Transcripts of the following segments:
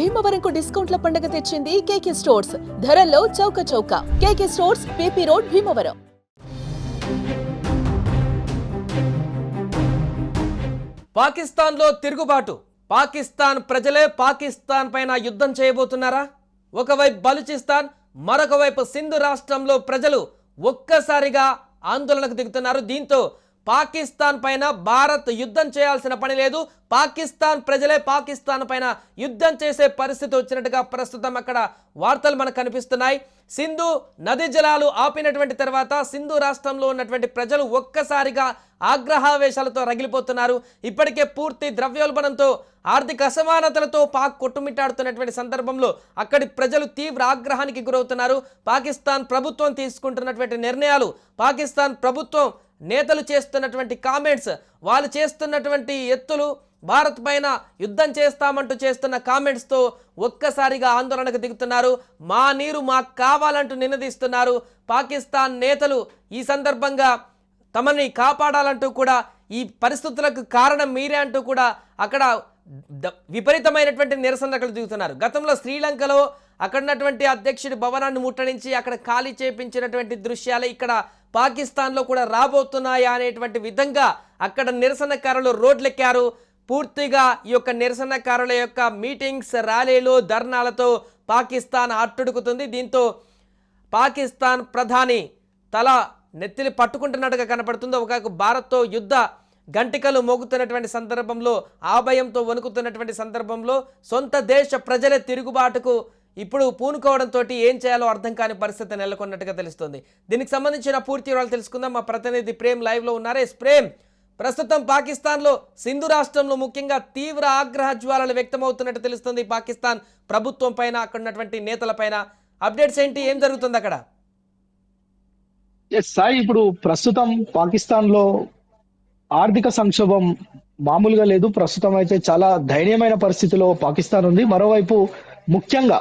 భీమవరంకు డిస్కౌంట్ల పండుగ తెచ్చింది కేకే స్టోర్స్. ధరల్లో చౌక చౌక. K K stores P P road Bhimavaram. పాకిస్తాన్లో తిరుగుబాటు. పాకిస్తాన్ ప్రజలే పాకిస్తాన్ పైన యుద్ధం చేయబోతున్నారా? ఒకవైపు బలూచిస్తాన్ మరొక వైపు సింధు రాష్ట్రంలో ప్రజలు ఒక్కసారిగా ఆందోళనకు దిగుతున్నారు. దీంతో పాకిస్తాన్ పైన భారత్ యుద్ధం చేయాల్సిన పని లేదు. పాకిస్తాన్ ప్రజలే పాకిస్తాన్ పైన యుద్ధం చేసే పరిస్థితి వచ్చినట్టుగా ప్రస్తుతం అక్కడ వార్తలు మనకు కనిపిస్తున్నాయి. సింధు నది జలాలు ఆపినటువంటి తర్వాత సింధు రాష్ట్రంలో ఉన్నటువంటి ప్రజలు ఒక్కసారిగా ఆగ్రహావేశాలతో రగిలిపోతున్నారు. ఇప్పటికే పూర్తి ద్రవ్యోల్బణంతో ఆర్థిక అసమానతలతో పాక్ కొట్టుమిట్టాడుతున్నటువంటి సందర్భంలో అక్కడి ప్రజలు తీవ్ర ఆగ్రహానికి గురవుతున్నారు. పాకిస్తాన్ ప్రభుత్వం తీసుకుంటున్నటువంటి నిర్ణయాలు పాకిస్తాన్ ప్రభుత్వం నేతలు చేస్తున్నటువంటి కామెంట్స్ వాళ్ళు చేస్తున్నటువంటి ఎత్తులు భారత్ పైన యుద్ధం చేస్తామంటూ చేస్తున్న కామెంట్స్తో ఒక్కసారిగా ఆందోళనకు దిగుతున్నారు. మా నీరు మాకు కావాలంటూ నినదిస్తున్నారు. పాకిస్తాన్ నేతలు ఈ సందర్భంగా తమని కాపాడాలంటూ కూడా ఈ పరిస్థితులకు కారణం మీరే అంటూ కూడా అక్కడ ద- విపరీతమైనటువంటి నిరసనలు దిగుతున్నారు. గతంలో శ్రీలంకలో అక్కడ ఉన్నటువంటి అధ్యక్షుడి భవనాన్ని ముట్టడించి అక్కడ ఖాళీ చేపించినటువంటి దృశ్యాలు ఇక్కడ పాకిస్తాన్లో కూడా రాబోతున్నాయా అనేటువంటి విధంగా అక్కడ నిరసనకారులు రోడ్లెక్కారు. పూర్తిగా ఈ యొక్క నిరసనకారుల యొక్క మీటింగ్స్ ర్యాలీలు ధర్నాలతో పాకిస్తాన్ అట్టుడుకుతుంది దీంతో పాకిస్తాన్ ప్రధాని తల నెత్తిలి పట్టుకుంటున్నట్టుగా కనపడుతుంది. ఒక భారత్తో యుద్ధ గంటికలు మోగుతున్నటువంటి సందర్భంలో ఆభయంతో వణుకుతున్నటువంటి సందర్భంలో సొంత దేశ ప్రజలే తిరుగుబాటుకు ఇప్పుడు పూనుకోవడంతో ఏం చేయాలో అర్థం కాని పరిస్థితి నెలకొన్నట్టుగా తెలుస్తుంది. దీనికి సంబంధించిన పూర్తి వివరాలు తెలుసుకుందాం. మా ప్రతినిధి ప్రేమ్ లైవ్లో ఉన్నారే. ప్రేమ్ ప్రస్తుతం పాకిస్తాన్లో సింధు రాష్ట్రంలో ముఖ్యంగా తీవ్ర ఆగ్రహ జ్వాలలు వ్యక్తమవుతున్నట్టు తెలుస్తుంది. పాకిస్తాన్ ప్రభుత్వం పైన అక్కడ ఉన్నటువంటి నేతల పైన అప్డేట్స్ ఏంటి? ఏం జరుగుతుంది అక్కడ? ఎస్ సాయి ఇప్పుడు ప్రస్తుతం పాకిస్తాన్లో ఆర్థిక సంక్షోభం మామూలుగా లేదు. ప్రస్తుతం అయితే చాలా దయనీయమైన పరిస్థితిలో పాకిస్తాన్ ఉంది. మరోవైపు ముఖ్యంగా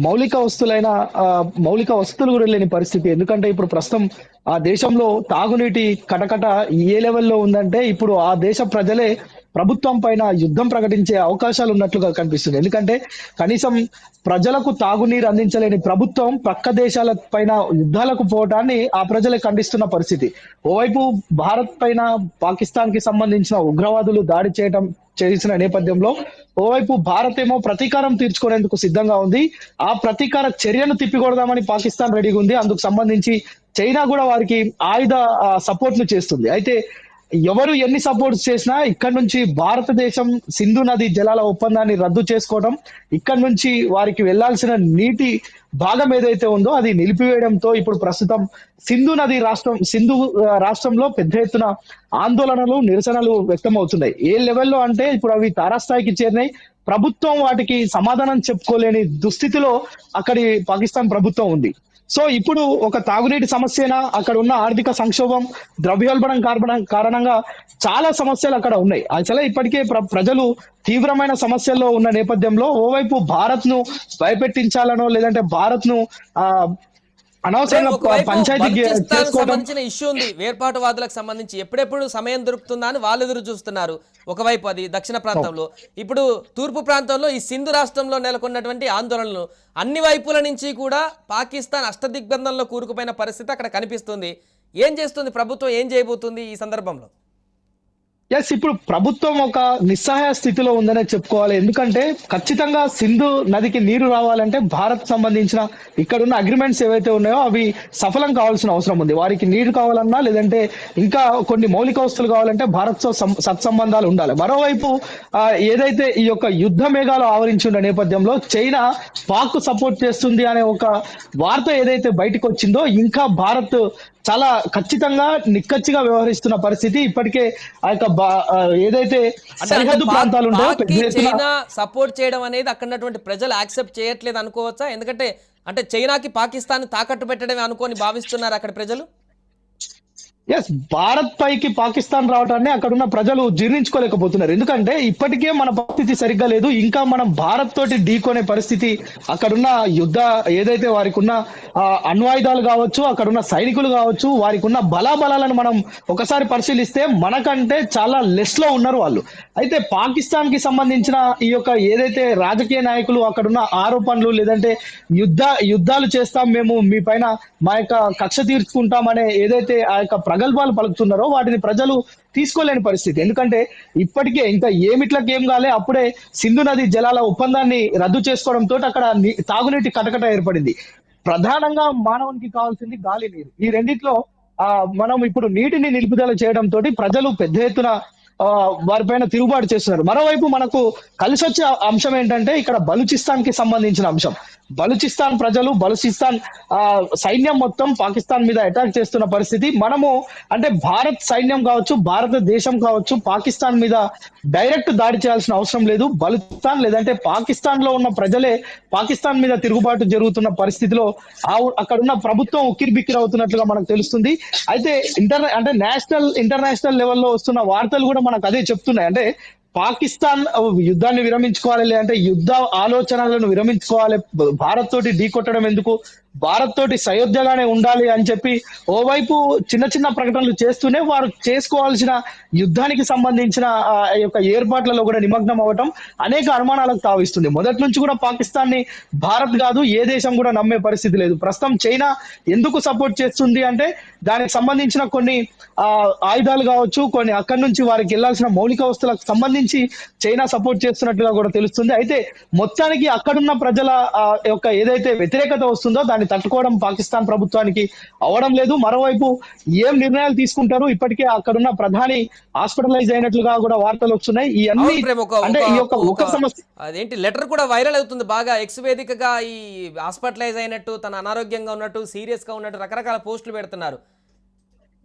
మౌలిక వస్తువులైన ఆ, మౌలిక వస్తువులు కూడా లేని పరిస్థితి. ఎందుకంటే ఇప్పుడు ప్రస్తుతం ఆ దేశంలో తాగునీటి కటకట ఏ లెవెల్లో ఉందంటే ఇప్పుడు ఆ దేశ ప్రజలే ప్రభుత్వం పైన యుద్ధం ప్రకటించే అవకాశాలు ఉన్నట్లుగా కనిపిస్తుంది. ఎందుకంటే కనీసం ప్రజలకు తాగునీరు అందించలేని ప్రభుత్వం పక్క దేశాల పైన యుద్ధాలకు పోవటాన్ని ఆ ప్రజలే ఖండిస్తున్న పరిస్థితి. ఓవైపు భారత్ పైన పాకిస్తాన్కి సంబంధించిన ఉగ్రవాదులు దాడి చేయడం చేసిన నేపథ్యంలో ఓవైపు భారత్ ఏమో ప్రతీకారం తీర్చుకునేందుకు సిద్ధంగా ఉంది. ఆ ప్రతీకార చర్యను తిప్పికొడదామని పాకిస్తాన్ రెడీగా ఉంది. అందుకు సంబంధించి చైనా కూడా వారికి ఆయుధ సపోర్ట్ను చేస్తుంది. అయితే ఎవరు ఎన్ని సపోర్ట్స్ చేసినా ఇక్కడ నుంచి భారతదేశం సింధు నది జలాల ఒప్పందాన్ని రద్దు చేసుకోవడం ఇక్కడ నుంచి వారికి వెళ్ళాల్సిన నీటి భాగం ఏదైతే ఉందో అది నిలిపివేయడంతో ఇప్పుడు ప్రస్తుతం సింధు నది రాష్ట్రం సింధు రాష్ట్రంలో పెద్ద ఎత్తున ఆందోళనలు నిరసనలు వ్యక్తం అవుతున్నాయి ఏ లెవెల్లో అంటే ఇప్పుడు అవి తారాస్థాయికి చేరినాయి. ప్రభుత్వం వాటికి సమాధానం చెప్పుకోలేని దుస్థితిలో అక్కడి పాకిస్తాన్ ప్రభుత్వం ఉంది. సో ఇప్పుడు ఒక తాగునీటి సమస్యన? అక్కడ ఉన్న ఆర్థిక సంక్షోభం ద్రవ్యోల్బణం కారణం కారణంగా చాలా సమస్యలు అక్కడ ఉన్నాయి. అసలే ఇప్పటికే ప్ర- ప్రజలు తీవ్రమైన సమస్యల్లో ఉన్న నేపథ్యంలో ఓవైపు భారత్ను భయపెట్టించాలనో లేదంటే భారత్ సంబంధించిన ఇష్యూ ఉంది. వేర్పాటువాదులకు సంబంధించి ఎప్పుడెప్పుడు సమయం దొరుకుతుందా అని వాళ్ళు ఎదురు చూస్తున్నారు. ఒకవైపు అది దక్షిణ ప్రాంతంలో. ఇప్పుడు తూర్పు ప్రాంతంలో ఈ సింధు రాష్ట్రంలో నెలకొన్నటువంటి ఆందోళనలు. అన్ని వైపుల నుంచి కూడా పాకిస్తాన్ అష్టదిగ్బంధంలో కూరుకుపోయిన పరిస్థితి అక్కడ కనిపిస్తుంది. ఏం చేస్తుంది? ప్రభుత్వం ఏం చేయబోతుంది ఈ సందర్భంలో? ఎస్ ఇప్పుడు ప్రభుత్వం ఒక నిస్సహాయ స్థితిలో ఉందనే చెప్పుకోవాలి. ఎందుకంటే ఖచ్చితంగా సింధు నదికి నీరు రావాలంటే భారత్ సంబంధించిన ఇక్కడ ఉన్న అగ్రిమెంట్స్ ఏవైతే ఉన్నాయో అవి సఫలం కావాల్సిన అవసరం ఉంది. వారికి నీరు కావాలన్నా లేదంటే ఇంకా కొన్ని మౌలిక వస్తువులు కావాలంటే భారత్తో సం- సత్సంబంధాలు ఉండాలి. మరోవైపు ఏదైతే ఈ యొక్క యుద్ధ మేఘాలు ఆవరించి ఉన్న నేపథ్యంలో చైనా పాక్ సపోర్ట్ చేస్తుంది అనే ఒక వార్త ఏదైతే బయటకు వచ్చిందో ఇంకా భారత్ చాలా ఖచ్చితంగా నిక్కచ్చిగా వ్యవహరిస్తున్న పరిస్థితి ఇప్పటికే ఆ యొక్క ఏదైతే సరిహద్దు ప్రాంతాలు ఉంటాయో చైనా సపోర్ట్ చేయడం అనేది అక్కడ ఉన్నటువంటి ప్రజలు యాక్సెప్ట్ చేయట్లేదు అనుకోవచ్చా? ఎందుకంటే అంటే చైనాకి పాకిస్తాన్ తాకట్టు పెట్టడమే అనుకోని భావిస్తున్నారు అక్కడ ప్రజలు? ఎస్ భారత్ పైకి పాకిస్తాన్ రావడాన్ని అక్కడ ఉన్న ప్రజలు జీర్ణించుకోలేకపోతున్నారు. ఎందుకంటే ఇప్పటికే మన పరిస్థితి సరిగ్గా లేదు. ఇంకా మనం భారత్ తోటి ఢీకొనే పరిస్థితి అక్కడున్న యుద్ధ ఏదైతే వారికి ఉన్న అణ్వాయుధాలు కావచ్చు అక్కడున్న సైనికులు కావచ్చు వారికి ఉన్న బలాబలాలను మనం ఒకసారి పరిశీలిస్తే మనకంటే చాలా లెస్లో ఉన్నారు వాళ్ళు. అయితే పాకిస్తాన్కి సంబంధించిన ఈ యొక్క ఏదైతే రాజకీయ నాయకులు అక్కడున్న ఆరోపణలు లేదంటే యుద్ధ యుద్ధాలు చేస్తాం మేము మీ పైన మా యొక్క కక్ష తీర్చుకుంటామనే ఏదైతే ఆ యొక్క ప్రగల్భాలు పలుకుతున్నారో వాటిని ప్రజలు తీసుకోలేని పరిస్థితి. ఎందుకంటే ఇప్పటికే ఇంకా ఏమిట్లకి ఏం కాలే అప్పుడే సింధు నది జలాల ఒప్పందాన్ని రద్దు చేసుకోవడంతో అక్కడ తాగునీటి కటకట ఏర్పడింది. ప్రధానంగా మానవునికి కావాల్సింది గాలి నీరు. ఈ రెండిట్లో ఆ మనం ఇప్పుడు నీటిని నిలుపుదల చేయడం తోటి ప్రజలు పెద్ద ఎత్తున వారిపైన తిరుగుబాటు చేస్తున్నారు. మరోవైపు మనకు కలిసి వచ్చే అంశం ఏంటంటే ఇక్కడ బలూచిస్తాన్కి సంబంధించిన అంశం. బలూచిస్తాన్ ప్రజలు బలూచిస్తాన్ ఆ సైన్యం మొత్తం పాకిస్తాన్ మీద అటాక్ చేస్తున్న పరిస్థితి. మనము అంటే భారత్ సైన్యం కావచ్చు భారతదేశం కావచ్చు పాకిస్తాన్ మీద డైరెక్ట్ దాడి చేయాల్సిన అవసరం లేదు. బలుచిస్తాన్ లేదంటే పాకిస్తాన్లో ఉన్న ప్రజలే పాకిస్తాన్ మీద తిరుగుబాటు జరుగుతున్న పరిస్థితిలో ఆ అక్కడ ఉన్న ప్రభుత్వం ఉక్కిరిబిక్కిరి అవుతున్నట్లుగా మనకు తెలుస్తుంది. అయితే ఇంటర్ అంటే నేషనల్ ఇంటర్నేషనల్ లెవెల్లో వస్తున్న వార్తలు కూడా మనకు అదే చెప్తున్నాయి. అంటే పాకిస్తాన్ యుద్ధాన్ని విరమించుకోవాలి లేదంటే యుద్ధ ఆలోచనలను విరమించుకోవాలి. భారత్ తోటి ఢీ కొట్టడం ఎందుకు? భారత్ తోటి సయోధ్యగానే ఉండాలి అని చెప్పి ఓవైపు చిన్న చిన్న ప్రకటనలు చేస్తూనే వారు చేసుకోవాల్సిన యుద్ధానికి సంబంధించిన యొక్క ఏర్పాట్లలో కూడా నిమగ్నం అవ్వటం అనేక అనుమానాలకు తావిస్తుంది. మొదటి నుంచి కూడా పాకిస్తాన్ని భారత్ కాదు ఏ దేశం కూడా నమ్మే పరిస్థితి లేదు. ప్రస్తుతం చైనా ఎందుకు సపోర్ట్ చేస్తుంది అంటే దానికి సంబంధించిన కొన్ని ఆ ఆయుధాలు కావచ్చు కొన్ని అక్కడి నుంచి వారికి వెళ్ళాల్సిన మౌలిక వస్తువులకు సంబంధించి చైనా సపోర్ట్ చేస్తున్నట్లుగా కూడా తెలుస్తుంది. అయితే మొత్తానికి అక్కడున్న ప్రజల యొక్క ఏదైతే వ్యతిరేకత వస్తుందో దాని దాన్ని తట్టుకోవడం పాకిస్తాన్ ప్రభుత్వానికి అవడం లేదు. మరోవైపు ఏం నిర్ణయాలు తీసుకుంటారు? ఇప్పటికే అక్కడున్న ప్రధాని హాస్పిటలైజ్ అయినట్లుగా కూడా వార్తలు వస్తున్నాయి. ఈ అన్ని అంటే ఈ యొక్క ఒక- సమస్య అదేంటి లెటర్ కూడా వైరల్ అవుతుంది బాగా. ఎక్స్ వేదికగా ఈ హాస్పిటలైజ్ అయినట్టు తన అనారోగ్యంగా ఉన్నట్టు సీరియస్గా ఉన్నట్టు రకరకాల పోస్టులు పెడుతున్నారు.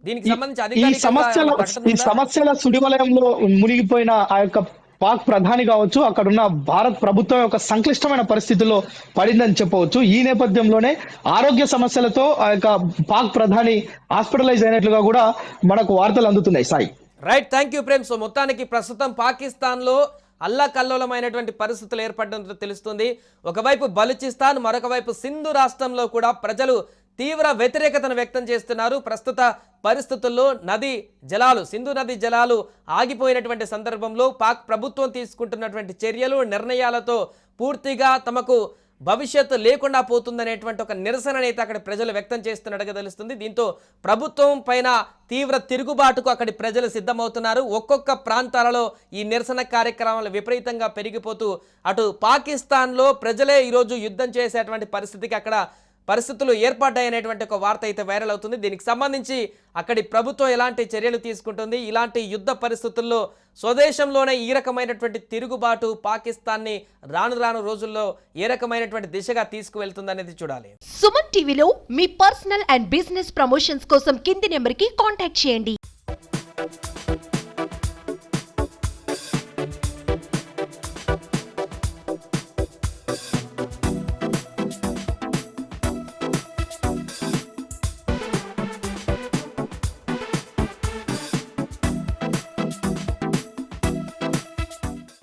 దీనికి సంబంధించి ఈ సమస్యల ఈ? సమస్యల సుడివలయంలో మునిగిపోయిన ఆ యొక్క పాక్ ప్రధాని కావచ్చు అక్కడున్న భారత్ ప్రభుత్వం యొక్క సంక్లిష్టమైన పరిస్థితుల్లో పడిందని చెప్పవచ్చు. ఈ నేపథ్యంలోనే ఆరోగ్య సమస్యలతో ఆ యొక్క పాక్ ప్రధాని హాస్పిటలైజ్ అయినట్లుగా కూడా మనకు వార్తలు అందుతున్నాయి. Sai. Right thank you Prem. So మొత్తానికి ప్రస్తుతం పాకిస్తాన్లో అల్లకల్లోలమైనటువంటి పరిస్థితులు ఏర్పడడంతో తెలుస్తుంది. ఒకవైపు బలుచిస్తాన్ మరొక వైపు సింధు రాష్ట్రంలో కూడా ప్రజలు తీవ్ర వ్యతిరేకతను వ్యక్తం చేస్తున్నారు. ప్రస్తుత పరిస్థితుల్లో నది జలాలు సింధు నది జలాలు ఆగిపోయినటువంటి సందర్భంలో పాక్ ప్రభుత్వం తీసుకుంటున్నటువంటి చర్యలు నిర్ణయాలతో పూర్తిగా తమకు భవిష్యత్తు లేకుండా పోతుందనేటువంటి ఒక నిరసనని అయితే అక్కడ ప్రజలు వ్యక్తం చేస్తున్నట్టుగా తెలుస్తుంది. దీంతో ప్రభుత్వం పైన తీవ్ర తిరుగుబాటుకు అక్కడి ప్రజలు సిద్ధమవుతున్నారు. ఒక్కొక్క ప్రాంతాలలో ఈ నిరసన కార్యక్రమాలు విపరీతంగా పెరిగిపోతూ అటు పాకిస్తాన్లో ప్రజలే ఈరోజు యుద్ధం చేసేటువంటి పరిస్థితికి అక్కడ పరిస్థితులు ఏర్పడ్డాయనేటువంటి ఒక వార్త అయితే వైరల్ అవుతుంది. దీనికి సంబంధించి అక్కడి ప్రభుత్వం ఎలాంటి చర్యలు తీసుకుంటుంది? ఇలాంటి యుద్ధ పరిస్థితుల్లో స్వదేశంలోనే ఈ రకమైనటువంటి తిరుగుబాటు పాకిస్తాన్ని రాను రాను రోజుల్లో ఏ రకమైనటువంటి దిశగా తీసుకువెళ్తుందనేది చూడాలి. సుమన్ టీవీలో మీ పర్సనల్ అండ్ బిజినెస్ ప్రమోషన్స్ కోసం కింది నెంబర్కి కాంటాక్ట్ చేయండి.